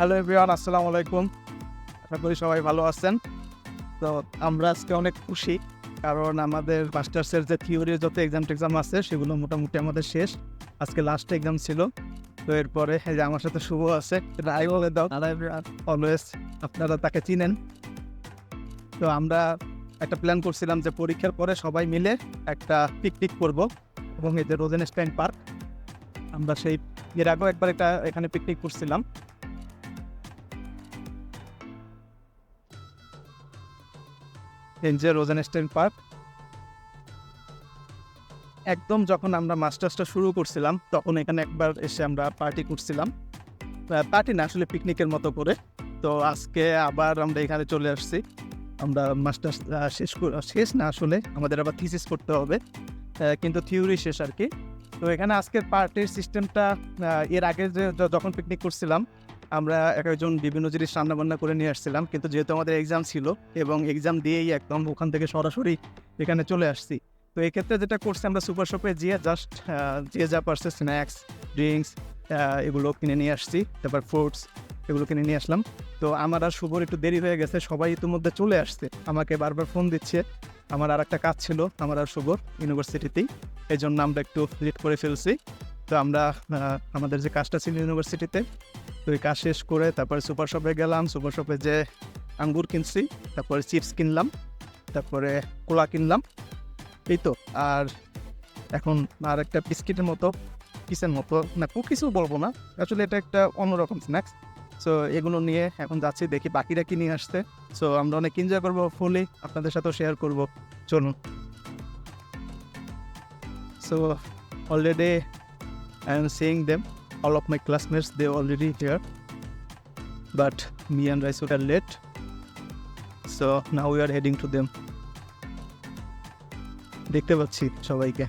Hello everyone আসসালামু আলাইকুম আশা করি সবাই ভালো আছেন। তো আমরা আজকে অনেক খুশি কারণ আমাদের মাস্টার্সের যে থিওরির যত এক্সাম টেক্সাম আছে সেগুলো মোটামুটি আমাদের শেষ। আজকে লাস্ট এক্সাম ছিল। তো এরপরে এই যে আমার সাথে শুভ আছে রাই বলে দাও। অলওয়েজ আপনারা তাকে চিনেন। তো আমরা একটা প্ল্যান করছিলাম যে পরীক্ষার পরে সবাই মিলে একটা পিকনিক করব এবং এই যে রোজেনস্টাইন পার্ক আমরা সেই এর আগেও একবার একটা এখানে পিকনিক করছিলাম। এনজে রোজেনস্টাইন পার্ক একদম যখন আমরা মাস্টার্সটা শুরু করছিলাম, তখন এখানে একবার এসে আমরা পার্টি করছিলাম। পার্টি না, আসলে পিকনিকের মতো করে। তো আজকে আবার আমরা এখানে চলে আসছি। আমরা মাস্টার্স শেষ শেষ না আসলে, আমাদের আবার থিসিস করতে হবে। কিন্তু থিওরি শেষ আর কি। তো এখানে আজকের পার্টির সিস্টেমটা এর আগে যে যখন পিকনিক করছিলাম আমরা এক একজন বিভিন্ন জিনিস রান্নাবান্না করে নিয়ে আসছিলাম, কিন্তু যেহেতু আমাদের এক্সাম ছিল এবং এক্সাম দিয়েই একদম ওখান থেকে সরাসরি এখানে চলে আসছি। তো এই ক্ষেত্রে যেটা করছি আমরা সুপার শপে গিয়ে জাস্ট যে যা পারছে স্ন্যাক্স ড্রিঙ্কস এগুলো কিনে নিয়ে আসছি, তারপর ফ্রুটস এগুলো কিনে নিয়ে আসলাম। তো আমার আর শুভর একটু দেরি হয়ে গেছে, সবাই ইতিমধ্যে চলে আসছে। আমাকে বারবার ফোন দিচ্ছে, আমার আর একটা কাজ ছিল আমার আর শুভর ইউনিভার্সিটিতেই এই জন্য আমরা একটু লেট করে ফেলছি। তো আমরা আমাদের যে কাজটা ছিল ইউনিভার্সিটিতে তো কাজ শেষ করে তারপরে সুপার শপে গেলাম, সুপার শপে যে আঙ্গুর কিনছি, তারপরে চিপস কিনলাম, তারপরে কোলা কিনলাম, এই তো। আর এখন আর একটা বিস্কিটের মতো, কিসের মতো, না কিছু বলব না। আসলে এটা একটা অন্যরকম স্ন্যাক্স সো এগুলো নিয়ে এখন যাচ্ছি, দেখি বাকিরা কি নিয়ে সো আমরা অনেক এনজয় করব ফুলি আপনাদের সাথেও শেয়ার করব। চলুন। So already I am seeing them. All of my classmates, they already here. But me and Raisu are late. So now we are heading to them. দেখতে পাচ্ছি সবাইকে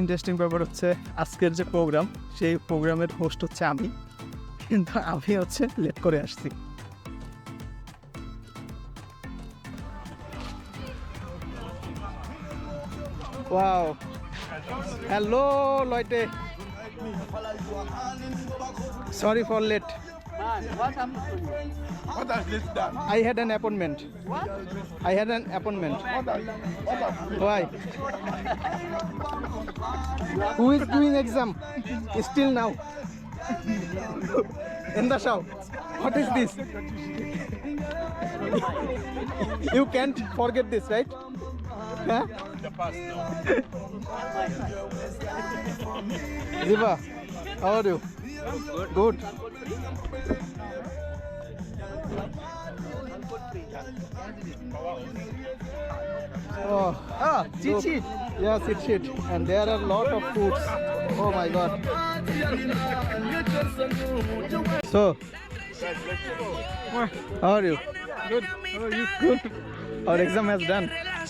ইন্টারেস্টিং ব্যাপার হচ্ছে আজকের যে প্রোগ্রাম সেই প্রোগ্রামের হোস্ট হচ্ছে আমি কিন্তু আমি হচ্ছে লেট করে আসছি ওয়াও হ্যালো লয়টে Sorry for late. Man, what happened to you? What has this done? I had an appointment. What? I had an appointment. What has, what has Why? Who is doing exam? Still now. In the show. What is this? you can't forget this, right? Huh? Ziva, how are you? Good. Oh, Ah, cheat sheet. Yeah, sit sheet. And there are lot of foods. Oh my god. So, how are you? Good. How are you? Good. Our exam has done.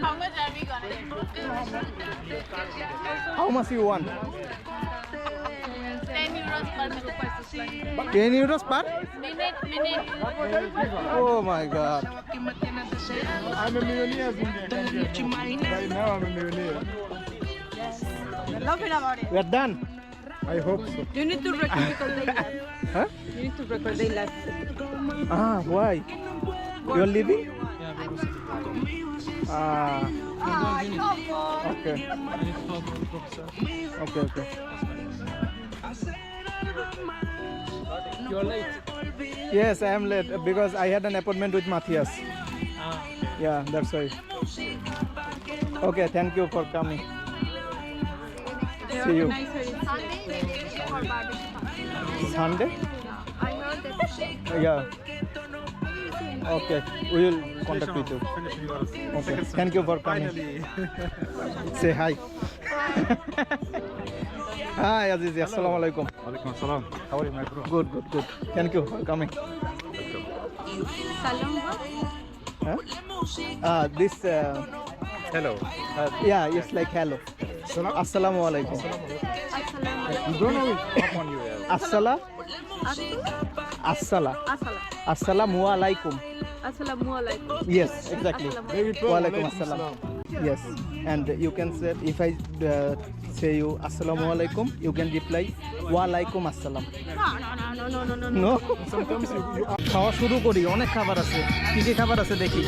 How much are we gonna get? How much you want? 10 euros per minute. 10 euros per? Minute, minute. Oh my god. I'm a millionaire. Zindia. Right now, I'm a millionaire. Laughing about it. We are done. I hope so. You need to record because they left. Huh? You need to record the left. Ah, why? You are leaving? Ah, okay. Okay, okay. You're late. Yes, I am late because I had an appointment with Matthias. Yeah, that's why. Okay, thank you for coming. See you. organize her in- for barbecue. Sunday? I heard that Yeah. Okay, we will contact with you. Okay, thank you for coming. Say hi. hi, Azizi. Assalamu alaikum. Alaikum assalam. How are you, my bro? Good, good, good. Thank you for coming. Salonga. Huh? Uh, this. Uh, Hello. uh, yeah, it's like hello. Assalamu alaikum. You don't know it? Up on you, yeah. Assala. Assala. Assalamu alaikum. Assalamu alaikum. Yes, exactly. Wa alaikum assalam. Yes, and you can say if I uh, say you assalamu alaikum, you can reply wa alaikum assalam. No, no, no, no, no, no, no. No. Sometimes you, খাওয়া শুরু করি অনেক খাবার আছে কি কি খাবার আছে দেখি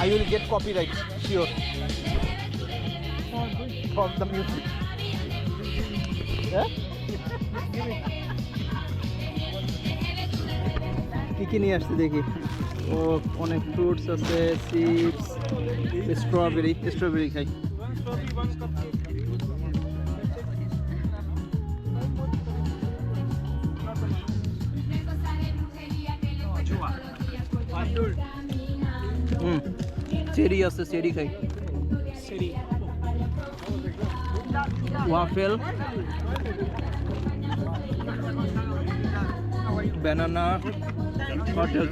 I will get copyright sure for the music কি কি নিয়ে আসছে দেখি ও অনেক ফ্রুটস আছে চিপস স্ট্রবেরি স্ট্রবেরি খাই হুম চেরি আছে চেরি খাই waffle Banana hotel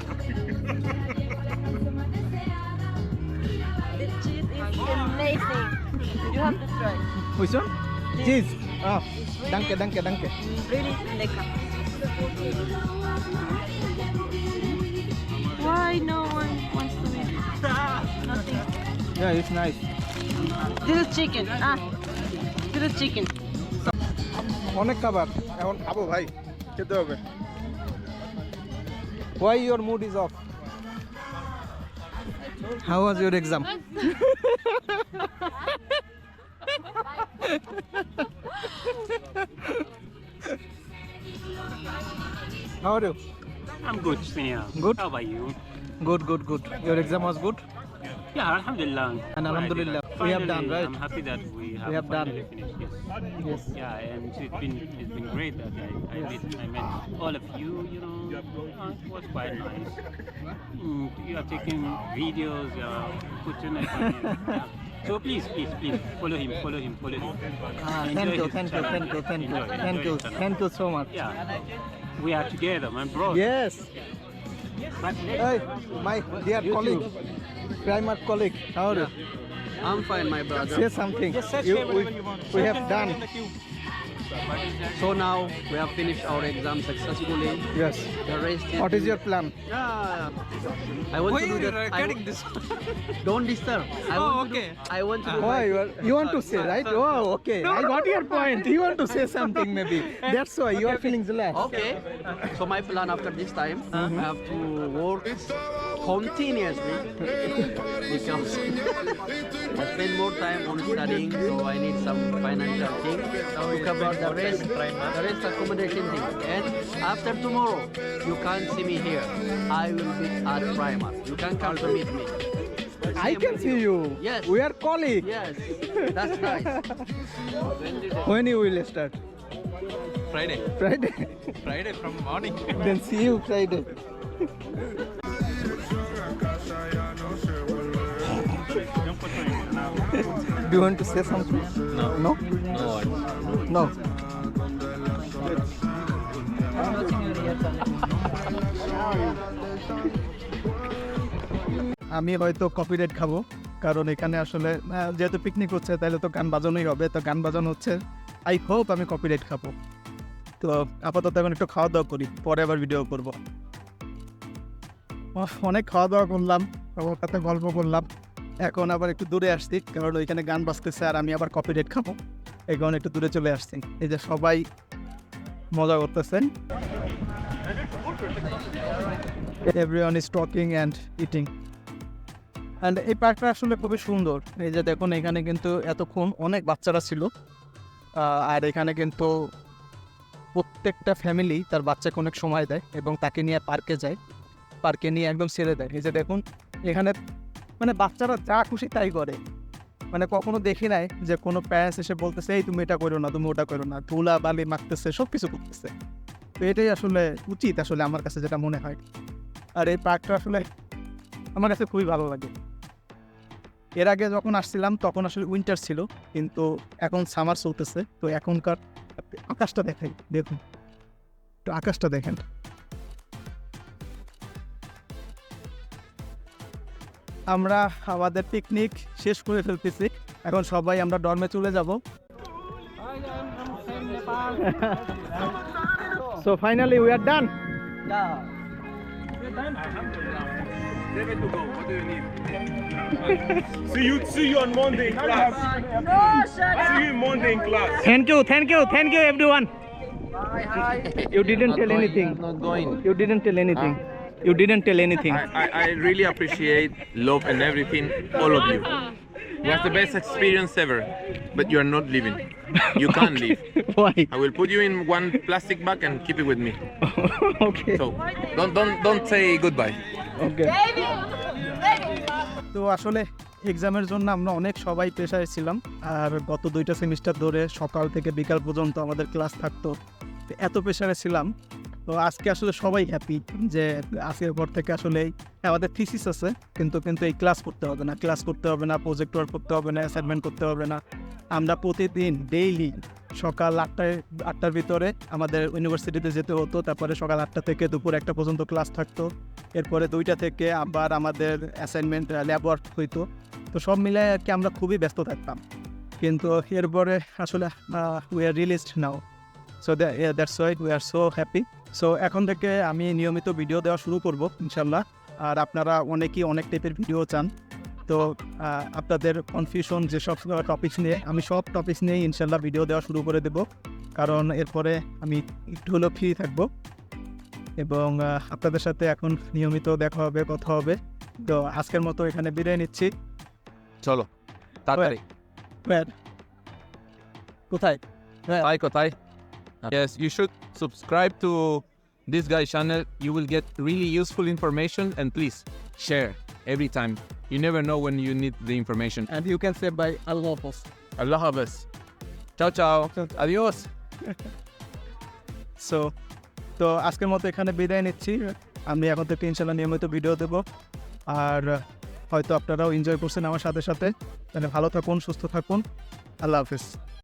This cheese is amazing. You have to try. Which one? Cheese. Ah, danke, danke, danke. Really lekker. Why no one wants to eat? Nothing. Yeah, it's nice. This is chicken. Ah, this is chicken. অনেক খাবার এখন খাবো ভাই খেতে হবে why your mood is off? How was your exam? How are you? I'm good, Sneha. Good? How about you? Good, good, good. Your exam was good? Yeah, Alhamdulillah. And Alhamdulillah, we have done, right? I'm happy that we have, have done. finished. Yes. Yes. Yeah, and it's been it's been great that I, I met I met all of you. You know, it was quite nice. Mm, you are taking videos. You are putting it on. Yeah. So please, please, please follow him, follow him, follow him. Ah, Enjoy thank you, his thank you, channel. thank you, thank you, Enjoy, thank enjoy you, his channel. thank you so much. Yeah, we are together, my bro. Yes. Hey, my dear colleague, Primark colleague, how are you? I'm fine, my brother. Say something. You, we, we have done. So now we have finished our exam successfully. Yes. The rest is What is your plan? Yeah. I want to do that. I w- this? Don't disturb. I Oh, want to do, I want to do ah. Why my- you, are, you want to say, right? Oh, okay. I got your point. You want to say something, maybe. That's why you are feeling relaxed. Okay. So my plan after this time, mm-hmm. I have to work continuously because I spend more time on studying, so I need some financial things to cover the rest, the rest accommodation thing. And after tomorrow, you can't see me here. I will be at Primark. You can come to meet me. I can see you. Yes. We are colleagues. Yes, that's nice. When you will start? Friday. Friday. Friday from morning. then see you Friday. Do you want to say something? No. No? No words. No. আমি হয়তো copyright খাব কারণ এখানে আসলে যেহেতু picnic হচ্ছে তাহলে তো গান বাজানোই হবে তো গান বাজানো হচ্ছে আই হোপ আমি কপিরাইট খাব তো আপাতত এখন একটু খাওয়া দাওয়া করি পরে আবার ভিডিও করব অনেক খাওয়া দাওয়া করলাম সবার সাথে গল্প করলাম এখন আবার একটু দূরে আসছি, কারণ ওইখানে গান বাজতেছে আর আমি আবার কপিরাইট খাব। এই একটু দূরে চলে আসছি। এই যে সবাই মজা করতেছেন। Everyone is talking and eating and এই পার্কটা আসলে খুবই সুন্দর। এই যে দেখুন, এখানে কিন্তু এতক্ষণ অনেক বাচ্চারা ছিল। আর এখানে কিন্তু প্রত্যেকটা ফ্যামিলি তার বাচ্চাকে অনেক সময় দেয় এবং তাকে নিয়ে পার্কে যায়। পার্কে নিয়ে একদম ছেড়ে দেয়। এই যে দেখুন, এখানে মানে বাচ্চারা যা খুশি তাই করে। মানে কখনো দেখি নাই যে কোনো প্যারেন্টস এসে বলতেছে, এই তুমি এটা করো না, তুমি ওটা করো না, ধুলা বালি মাখতেছে সব কিছু করতেছে। তো এটাই আসলে উচিত আসলে আমার কাছে যেটা মনে হয়। আর এই পার্কটা আসলে আমার কাছে খুবই ভালো লাগে। এর আগে যখন আসছিলাম তখন আসলে উইন্টার ছিল, কিন্তু এখন সামার চলতেছে। তো এখনকার আকাশটা দেখাই, দেখুন। একটু আকাশটা দেখেন। আমরা আমাদের পিকনিক শেষ করে ফেলতেছি। এখন সবাই আমরা ডর্মে চলে যাব। So finally we are done See you, see you on Monday in class. See you Monday in class. Thank you thank you thank you everyone you didn't tell anything Not going. You didn't tell anything you didn't tell anything. I, I, I really appreciate love and everything, all of you. It was the best experience ever, but you are not leaving. You can't Okay. leave. Why? I will put you in one plastic bag and keep it with me. okay. So don't don't don't say goodbye. Okay. তো আসলে এক্সামের জন্য আমরা অনেক সবাই প্রেশারে ছিলাম আর গত দুইটা সেমিস্টার ধরে সকাল থেকে বিকাল পর্যন্ত আমাদের ক্লাস থাকতো তো এত প্রেশারে ছিলাম তো আজকে আসলে সবাই হ্যাপি যে আজকের পর থেকে আসলে আমাদের থিসিস আছে, কিন্তু কিন্তু এই ক্লাস করতে হবে না। ক্লাস করতে হবে না প্রজেক্ট ওয়ার্ক করতে হবে না অ্যাসাইনমেন্ট করতে হবে না। আমরা প্রতিদিন ডেইলি সকাল আটটায়, আটটার ভিতরে আমাদের ইউনিভার্সিটিতে যেতে হতো, তারপরে সকাল আটটা থেকে দুপুর একটা পর্যন্ত ক্লাস থাকতো। এরপরে দুইটা থেকে আবার আমাদের অ্যাসাইনমেন্ট ল্যাব ওয়ার্ক হইতো। তো সব মিলে আর কি আমরা খুবই ব্যস্ত থাকতাম। কিন্তু এরপরে আসলে we are released now so that's why we are so happy so এখন থেকে আমি নিয়মিত ভিডিও দেওয়া শুরু করব ইনশাল্লাহ আর আপনারা অনেকেই অনেক টাইপের ভিডিও চান। তো আপনাদের কনফিউশন যেসব টপিকস নিয়ে আমি সব টপিকস নিয়ে ইনশাল্লাহ ভিডিও দেওয়া শুরু করে দেব। কারণ এরপরে আমি একটু হলেও ফ্রি থাকব। এবং আপনাদের সাথে এখন নিয়মিত দেখা হবে কথা হবে। তো আজকের মতো এখানে বিদায় নিচ্ছি। চলো. Where? কোথায়? Thai Kotai. Yes, you should subscribe to this guy's channel. You will get really useful information and please share every time. You never know when you need the information. and you can say by Allah Hafiz. Allah Hafiz. Ciao, ciao. Adios. So তো আজকের মতো এখানে বিদায় নিচ্ছি আমি এখন থেকে ইনশাল্লাহ নিয়মিত ভিডিও দেব আর হয়তো আপনারাও এনজয় করছেন আমার সাথে সাথে তাহলে ভালো থাকুন সুস্থ থাকুন আল্লাহ হাফিজ